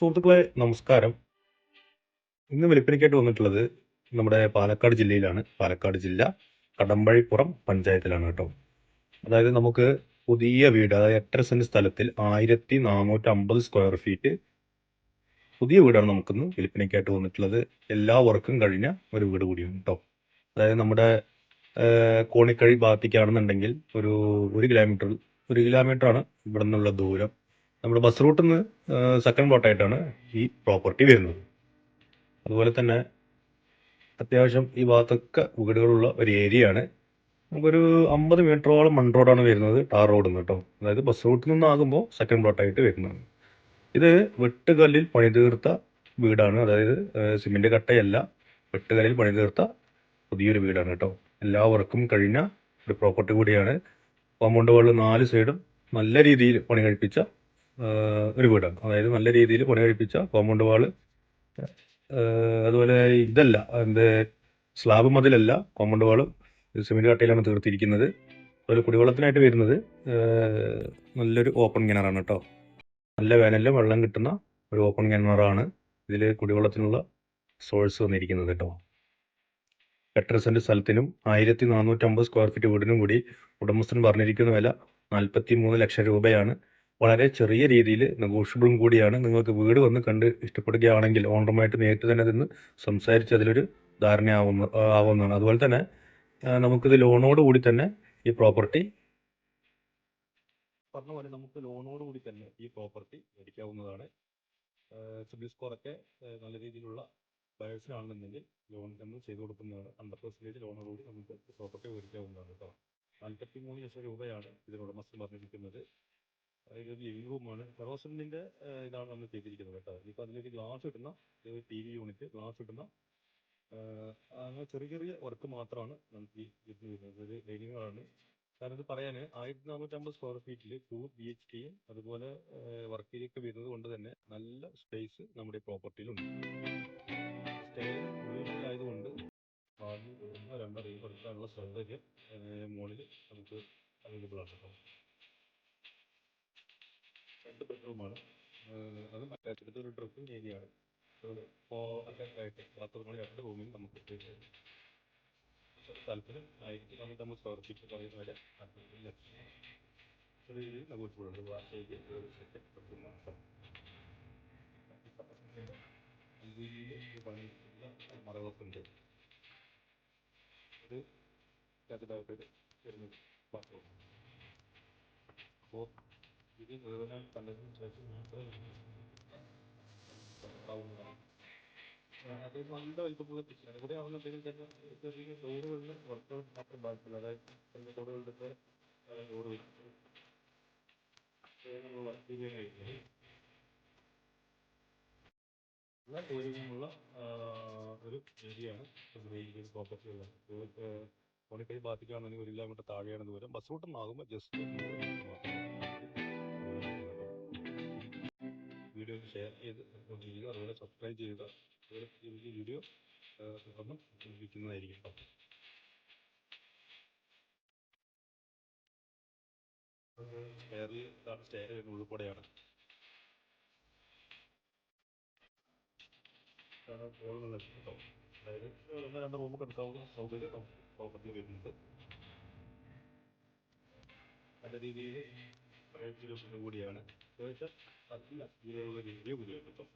സുഹൃത്തുക്കളെ നമസ്കാരം. ഇന്ന് വെളുപ്പിനേക്കായിട്ട് വന്നിട്ടുള്ളത് നമ്മുടെ പാലക്കാട് ജില്ലയിലാണ്. പാലക്കാട് ജില്ല കടമ്പഴിപ്പുറം പഞ്ചായത്തിലാണ് കേട്ടോ. അതായത് നമുക്ക് പുതിയ വീട് അതായത് എട്ടര സെന്റ് സ്ഥലത്തിൽ ആയിരത്തി നാനൂറ്റി അമ്പത് സ്ക്വയർ ഫീറ്റ് പുതിയ വീടാണ് നമുക്കിന്ന് വെളുപ്പിനേക്കായിട്ട് വന്നിട്ടുള്ളത്. എല്ലാ വർക്കും കഴിഞ്ഞ ഒരു വീട് കൂടിയാണ് കേട്ടോ. അതായത് നമ്മുടെ കോണിക്കഴി ഭാഗത്തേക്കാണെന്നുണ്ടെങ്കിൽ ഒരു ഒരു കിലോമീറ്റർ ഒരു കിലോമീറ്റർ ആണ് ഇവിടെ നിന്നുള്ള ദൂരം. നമ്മുടെ ബസ് റൂട്ടിൽ നിന്ന് സെക്കൻഡ് പ്ലോട്ടായിട്ടാണ് ഈ പ്രോപ്പർട്ടി വരുന്നത്. അതുപോലെ തന്നെ അത്യാവശ്യം ഈ ഭാഗത്തൊക്കെ വീടുകളുള്ള ഒരു ഏരിയ ആണ്. നമുക്കൊരു അമ്പത് മീറ്ററോളം മൺ റോഡാണ് വരുന്നത് ടാർ റോഡ് നിന്ന് കേട്ടോ. അതായത് ബസ് റൂട്ടിൽ നിന്നാകുമ്പോൾ സെക്കൻഡ് പ്ലോട്ടായിട്ട് വരുന്നത് ഇത് വെട്ടുകല്ലിൽ പണിതീർത്ത വീടാണ്. അതായത് സിമെന്റ് കട്ടയല്ല. വെട്ടുകല്ലിൽ പണിതീർത്ത പുതിയൊരു വീടാണ് കേട്ടോ. എല്ലാവർക്കും കഴിഞ്ഞ ഒരു പ്രോപ്പർട്ടി കൂടിയാണ്. കോമ്പൗണ്ട് വേൾഡ് നാല് സൈഡും നല്ല രീതിയിൽ പണി കഴിപ്പിച്ച ഒരു വീടാണ്. അതായത് നല്ല രീതിയിൽ പണി കഴിപ്പിച്ച കോമ്പൗണ്ട് വാൾ അതുപോലെ ഇതല്ല എന്ത് സ്ലാബ് മതിലല്ല കോമ്പൗണ്ട് വാൾ സിമെന്റ് കട്ടയിലാണ് തീർത്തിരിക്കുന്നത്. അതുപോലെ കുടിവെള്ളത്തിനായിട്ട് വരുന്നത് നല്ലൊരു ഓപ്പൺ കിണറാണ് കേട്ടോ നല്ല വേനലിൽ വെള്ളം കിട്ടുന്ന ഒരു ഓപ്പൺ കിണറാണ് ഇതിൽ കുടിവെള്ളത്തിനുള്ള സോഴ്സ് വന്നിരിക്കുന്നത് കേട്ടോ എട്ടര സെന്റ് സ്ഥലത്തിനും ആയിരത്തി നാനൂറ്റമ്പത് സ്ക്വയർ ഫീറ്റ് വീടിനും കൂടി ഉടമസ്ഥൻ പറഞ്ഞിരിക്കുന്ന വില നാൽപ്പത്തി മൂന്ന് ലക്ഷം രൂപയാണ്. വളരെ ചെറിയ രീതിയിൽ നെഗോഷ്യബിളും കൂടിയാണ്. നിങ്ങൾക്ക് വീട് വന്ന് കണ്ട് ഇഷ്ടപ്പെടുകയാണെങ്കിൽ ഓണറുമായിട്ട് നേരിട്ട് തന്നെ നിന്ന് സംസാരിച്ച് അതിലൊരു ധാരണയാവുന്ന ആവുന്നതാണ്. അതുപോലെ തന്നെ നമുക്കിത് ലോണോട് കൂടി തന്നെ ഈ പ്രോപ്പർട്ടി പറഞ്ഞ പോലെ നമുക്ക് ലോണോട് കൂടി തന്നെ ഈ പ്രോപ്പർട്ടി മേടിക്കാവുന്നതാണ്. സിബിൽ സ്കോറൊക്കെ നല്ല രീതിയിലുള്ള ബയേഴ്സിനാണെന്നുണ്ടെങ്കിൽ ലോൺ തന്നെ ചെയ്തു കൊടുക്കുന്നതാണ്. ഹൺഡ്രഡ് പെർസെന്റേജ് ലോണോടുകൂടി നമുക്ക് പ്രോപ്പർട്ടി മേടിക്കാവുന്നതാണ് കേട്ടോ. നാൽപ്പത്തി മൂന്ന് ലക്ഷം രൂപയാണ് ഇതിന് പറഞ്ഞിരിക്കുന്നത്. ലിവിംഗ് റൂമാണ് ഫെറോസിന്റെ ഇതാണ് നമ്മൾ ചെയ്തിരിക്കുന്നത് കേട്ടോ. ഇനിയിപ്പോൾ അതിലേക്ക് ഗ്ലാസ് ഇടുന്ന ടി വി യൂണിറ്റ് ഗ്ലാസ് ഇടുന്ന അങ്ങനെ ചെറിയ ചെറിയ വർക്ക് മാത്രമാണ് നമുക്ക് ഈ ഇതിന് വരുന്നത്. കാരണം ഇത് പറയാൻ ആയിരത്തി നാനൂറ്റമ്പത് സ്ക്വയർ ഫീറ്റിൽ ടു ബി എച്ച് കെയും അതുപോലെ വർക്ക് ഏരിയ ഒക്കെ വരുന്നത് കൊണ്ട് തന്നെ നല്ല സ്പേസ് നമ്മുടെ പ്രോപ്പർട്ടിയിലുണ്ട് സ്റ്റേ ആയതുകൊണ്ട് ആദ്യം രണ്ടോ റീൽ കൊടുക്കാനുള്ള സൗകര്യം മുകളിൽ നമുക്ക് അവൈലബിൾ ആണ് രണ്ട് ബെഡ്റൂമാണ് അത് അറ്റാച്ച്ഡ് ഒരു ഡ്രസ്സിംഗ് ഏരിയ ആണ്. ആയിട്ട് ബാത്റൂമുകൾ രണ്ട് റൂമിൽ നമുക്ക് താല്പര്യം ആയിരത്തി നാനൂറ്റമ്പത് സ്ക്വയർ ഫീറ്റ് പറയുന്ന ലക്ഷം ചെറിയ രീതിയിൽ വാഷ് ഒരു സെറ്റ് ബെഡ്റൂം മാത്രം മറകളൊക്കെ ഉണ്ട്. ഇത് അപ്പോൾ ഒരു ഏരിയയാണ് പ്രോപ്പർട്ടി ഉള്ളത് കോണിക്കൈ ബാധിക്കുകയാണെങ്കിൽ ഒരു കിലോമീറ്റർ താഴെയാണ് ദൂരം ബസ് റൂട്ടിൽ നിന്നാകുമ്പോൾ ജസ്റ്റ് വീഡിയോ ഷെയർ ചെയ്ത് ചെയ്യുക. അതുപോലെ സബ്സ്ക്രൈബ് ചെയ്യുക. അതുപോലെ ഈ വീഡിയോ തുടർന്നും ലഭിക്കുന്നതായിരിക്കും ഉള്ളിൽ കൂടെയാണ് കേട്ടോ അതായത് രണ്ട് റൂമൊക്കെ എടുക്കാവുന്ന സൗകര്യം പ്രോപ്പർട്ടി വരുന്നുണ്ട്. നല്ല രീതിയിൽ കൂടിയാണ്. ചോദിച്ചാൽ നല്ല രീതിയിലുള്ള രീതിയിൽ ഉപയോഗിക്കും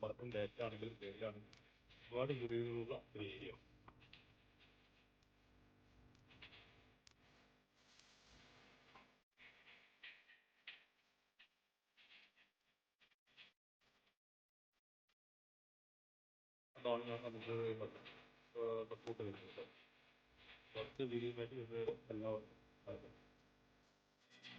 പലർക്കും ഡേറ്റ ആണെങ്കിലും ഒരുപാട് രീതിയിലുള്ള ഒരു ഏരിയ ഞാൻ നമുക്ക് പത്ത് വരുന്നത്. വീഡിയോ ആയിട്ട് ഇത് എല്ലാവർക്കും